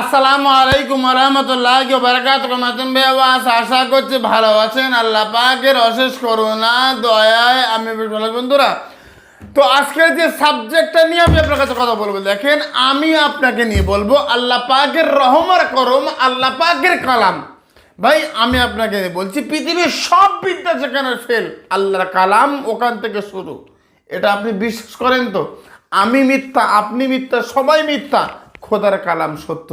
আসসালামু আলাইকুম রহমতুল্লাহ বারাকাত মাতুম বেওয়াস আশা করছি ভালো আছেন। আল্লাহ পাকের অশেষ করুণা, দয়ায় আমি বিশাল বন্ধুরা। তো আজকের যে সাবজেক্টটা নিয়ে আমি আপনার কাছে কথা বলব, দেখেন, আমি আপনাকে নিয়ে বলব আল্লাহ পাকের রহমার করম, আল্লাহ পাকের কালাম। ভাই, আমি আপনাকে বলছি, পৃথিবীর সব বিদ্যা যেখানে ফেল আল্লাহর কালাম ওখান থেকে শুরু। এটা আপনি বিশ্বাস করেন তো? আমি মিথ্যা, আপনি মিথ্যা, সবাই মিথ্যা। খোদার কালাম সত্য।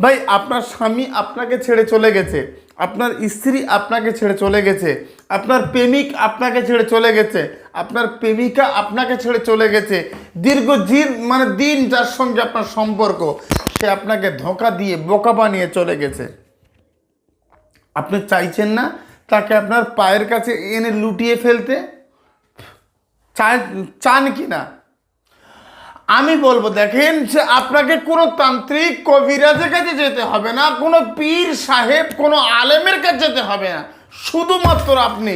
ভাই, আপনার স্বামী আপনাকে ছেড়ে চলে গেছে। আপনার স্ত্রী আপনাকে ছেড়ে চলে গেছে। আপনার প্রেমিক আপনাকে ছেড়ে চলে গেছে। আপনার প্রেমিকা আপনাকে ছেড়ে চলে গেছে। দীর্ঘ দিন মানে দিন যার সঙ্গে আপনার সম্পর্ক, সে আপনাকে ধোঁকা দিয়ে বোকা বানিয়ে চলে গেছে। আপনি চাইছেন না তাকে আপনার পায়ের কাছে এনে লুটিয়ে ফেলতে? চান কি না? আমি বলব, দেখেন যে আপনাকে কোনো তান্ত্রিক কবিরাজের কাছে যেতে হবে না, কোনো পীর সাহেব, কোনো আলেমের কাছে যেতে হবে না। শুধুমাত্র আপনি,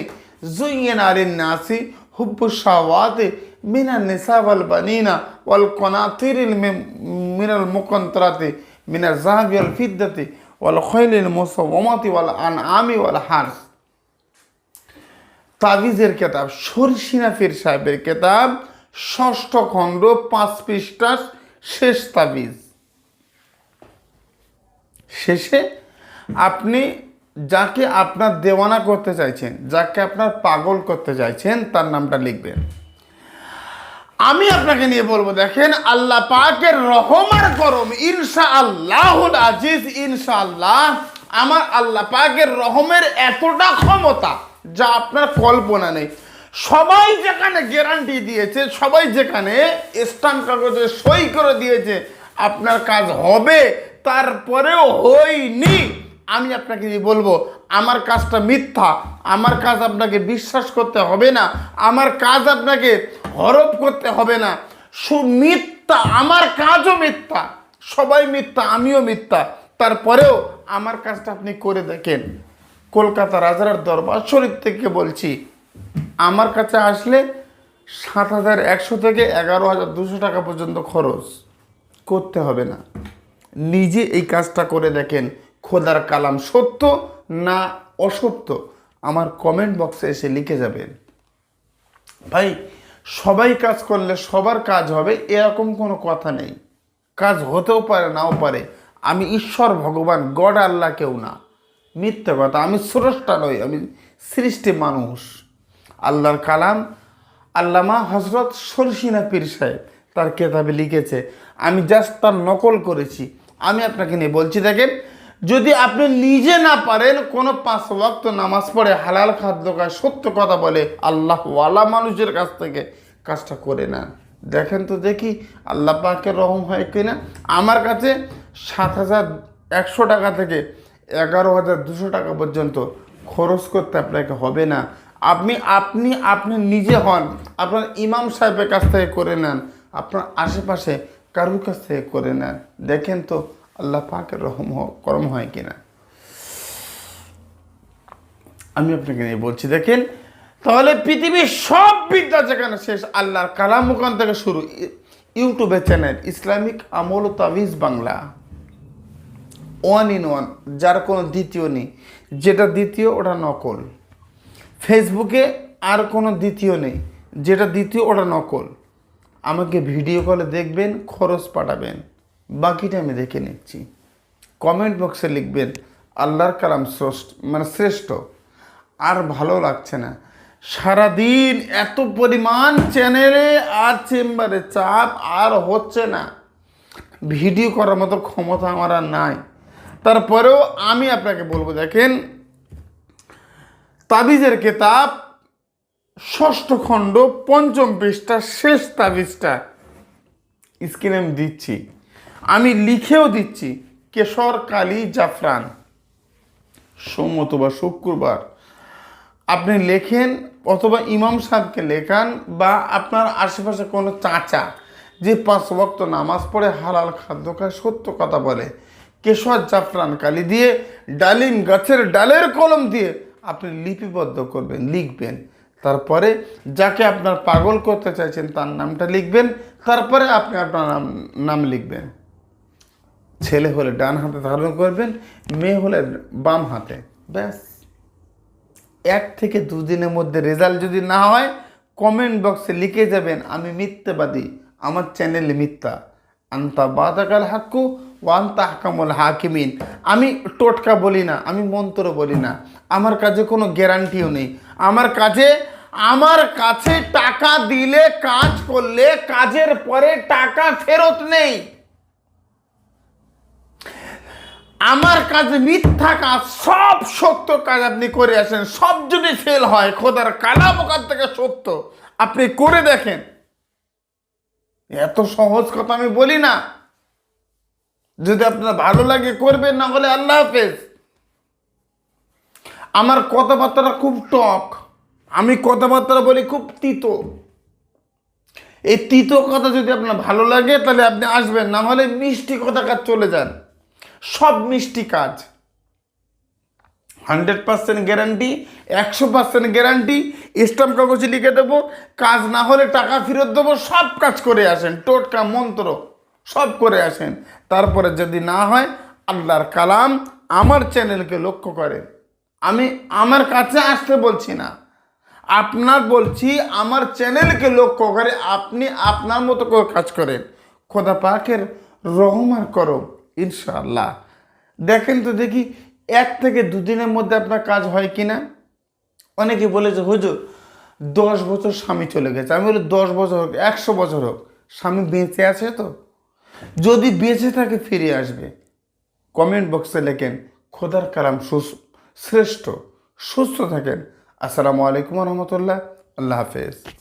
জুইয়েন আলিন নাসি হুব্বু শাওয়াতে মিনা নিসা ওয়াল বানিনা ওয়াল কনাতিরিল মিনাল মুকন্তরাতে মিনা জাহাবি ওয়াল ফিদ্দাতে ওয়াল খৈলিল মুসওমাতি ওয়াল আনআমি ওয়াল হারস। তাবিজের কেতাব, সরসিনা ফির সাহেবের কেতাব ষষ্ঠ খণ্ড, পাঁচ পৃষ্ঠা শেষ তাবিজ। শেষে আপনি যাকে আপনার দেওয়ানা করতে চাইছেন, যাকে আপনার পাগল করতে চাইছেন, তার নামটা লিখবেন। আমি আপনাকে নিয়ে বলব, দেখেন, আল্লাহ পাকের রহমার করম ইনশা আল্লাহুল আজিজ ইনশা আল্লাহ আমার আল্লাহ পাকের রহমের এতটা ক্ষমতা যা আপনার কল্পনা নেই। সবাই যেখানে গ্যারান্টি দিয়েছে, সবাই যেখানে স্টাম্প কাগজে সই করে দিয়েছে, আপনার কাজ হবে, তারপরেও হয়নি। আমি আপনাকে বলব, আমার কাজটা মিথ্যা, আমার কাজ আপনাকে বিশ্বাস করতে হবে না, আমার কাজ আপনাকে হরপ করতে হবে না। মিথ্যা, আমার কাজও মিথ্যা, সবাই মিথ্যা, আমিও মিথ্যা। তারপরেও আমার কাজটা আপনি করে দেখেন। কলকাতা রাজার দরবার শরীফ থেকে বলছি আমার কাছে আসলে সাত হাজার একশো থেকে এগারো হাজার দুশো টাকা পর্যন্ত খরচ করতে হবে না। নিজে এই কাজটা করে দেখেন খোদার কালাম সত্য না অসত্য। আমার কমেন্ট বক্সে এসে লিখে যাবেন। ভাই, সবাই কাজ করলে সবার কাজ হবে, এরকম কোনো কথা নেই। কাজ হতেও পারে, নাও পারে। আমি ঈশ্বর, ভগবান, গড, আল্লাহ কেউ না। মিথ্যে কথা, আমি স্রষ্টা নই, আমি সৃষ্টি মানুষ। আল্লাহর কালাম। আল্লামা হজরত সরসিনা পীর সাহেব তার কেতাবে লিখেছে, আমি জাস্ট তার নকল করেছি। আমি আপনাকে নিয়ে বলছি, দেখেন, যদি আপনি নিজে না পারেন কোনো পাঁচ ওয়াক্ত নামাজ পড়ে হালাল খাদ্য খায়, সত্য কথা বলে, আল্লাহ ওয়ালা মানুষের কাছ থেকে কাজটা করে নেন। দেখেন তো দেখি, আল্লাহ পাকের রহম হয় কিনা। আমার কাছে সাত হাজার একশো টাকা থেকে এগারো হাজার দুশো টাকা পর্যন্ত খরচ করতে আপনাকে হবে না। আপনি আপনি আপনি নিজে হন। আপনার ইমাম সাহেবের কাছ থেকে করে নেন। আপনার আশেপাশে কারুর কাছ থেকে করে নেন। দেখেন তো আল্লাহ পাকের রহম করম হয় কিনা। আমি আপনাকে নিয়ে বলছি, দেখেন, তাহলে পৃথিবীর সব বিদ্যা যেখানে শেষ, আল্লাহর কালাম মুখান থেকে শুরু। ইউটিউবে চ্যানেল ইসলামিক আমল তাবিজ বাংলা ওয়ান ইন ওয়ান যার কোনো দ্বিতীয় নেই। যেটা দ্বিতীয়, ওটা নকল। ফেসবুকে আর কোনো দ্বিতীয় নেই। যেটা দ্বিতীয়, ওটা নকল। আমাকে ভিডিও কলে দেখবেন, খরচ পাঠাবেন। বাকিটা আমি দেখে নিচ্ছি। কমেন্ট বক্সে লিখবেন, আল্লাহর কালাম শ্রেষ্ঠ মানে শ্রেষ্ঠ। আর ভালো লাগছে না। সারাদিন এত পরিমাণ চ্যানেলে আর চেম্বারে চাপ আর হচ্ছে না। ভিডিও করার মতো ক্ষমতা আমার আর নাই। তারপরেও আমি আপনাকে বলব, দেখেন তাবিজের কেতাব, ষষ্ঠ খণ্ড, পঞ্চম পৃষ্ঠা, শেষ তাবিজটা স্ক্রিনে আমি দিচ্ছি। আমি লিখেও দিচ্ছি, কেশর কালী জাফরান। সোম অথবা শুক্রবার। আপনি লেখেন অথবা ইমাম সাহেবকে লেখান বা আপনার আশেপাশে কোনো চাচা যে পাঁচ ভক্ত নামাজ পড়ে হালাল খাদ্য খায়, সত্য কথা বলে, কেশর জাফরান কালি দিয়ে ডালিম গাছের ডালের কলম দিয়ে আপনি লিপিবদ্ধ করবেন, লিখবেন। তারপরে যাকে আপনার পাগল করতে চাইছেন, তার নামটা লিখবেন। তারপরে আপনি আপনার নাম নাম লিখবেন। ছেলে হলে ডান হাতে ধারণ করবেন, মেয়ে হলে বাম হাতে। ব্যাস। এক থেকে দুদিনের মধ্যে রেজাল্ট যদি না হয়, কমেন্ট বক্সে লিখে যাবেন, আমি মিথ্যাবাদী, আমার চ্যানেলে মিথ্যা। আন্তা বাদাকাল হাক্কু ওয়ান্তা হাকামুল হাকিমিন। আমি টোটকা বলি না, আমি মন্ত্র বলি না। আমার কাছে কোনো গ্যারান্টিও নেই। আমার কাছে আমার কাছে টাকা দিলে কাজ করলে কাজের পরে টাকা ফেরত নেই। আমার কাছে মিথ্যা কাজ, সব সত্য কাজ আপনি করে আসেন। সব যদি ফেল হয়, খোদার কালাম ওখান থেকে সত্য। আপনি করে দেখেন। এত সহজ কথা আমি বলি না। যদি আপনার ভালো লাগে, করবেন, না হলে আল্লাহ হাফেজ। আমার কথাবার্তাটা খুব টক। আমি কথাবার্তা বলি খুব তিতো। এই তিতো কথা যদি আপনার ভালো লাগে, তাহলে আপনি আসবেন, না হলে মিষ্টি কথা কাজ চলে যান। সব মিষ্টি কাজ। হান্ড্রেড পার্সেন্ট গ্যারান্টি, একশো পার্সেন্ট গ্যারান্টি, স্টাম্প কাগজে লিখে দেবো। কাজ না হলে টাকা ফেরত দেবো, সব কাজ করে আসেন। টোটকা, মন্ত্র। সব করে আসেন। তারপরে যদি না হয়, আল্লাহর কালাম আমার চ্যানেলকে লক্ষ্য করে আমি আমার কাছে আসতে বলছি না। আপনার বলছি, আমার চ্যানেলকে লক্ষ্য করে আপনি আপনার মতো করে কাজ করেন। খোদা পাকের রহমান করো ইনশাআল্লাহ। দেখেন তো দেখি, এক থেকে দুদিনের মধ্যে আপনার কাজ হয় কি না অনেকে বলেছে হুজুর, দশ বছর স্বামী চলে গেছে। আমি বলি, দশ বছর হোক, একশো বছর হোক, স্বামী বেঁচে আছে তো? যদি বেঁচে থাকে ফিরে আসবে। কমেন্ট বক্সে লেখেন, খোদার কালাম শ্রেষ্ঠ, সুস্থ থাকেন। আসসালামু আলাইকুম রহমতুল্লাহ। আল্লাহ হাফেজ।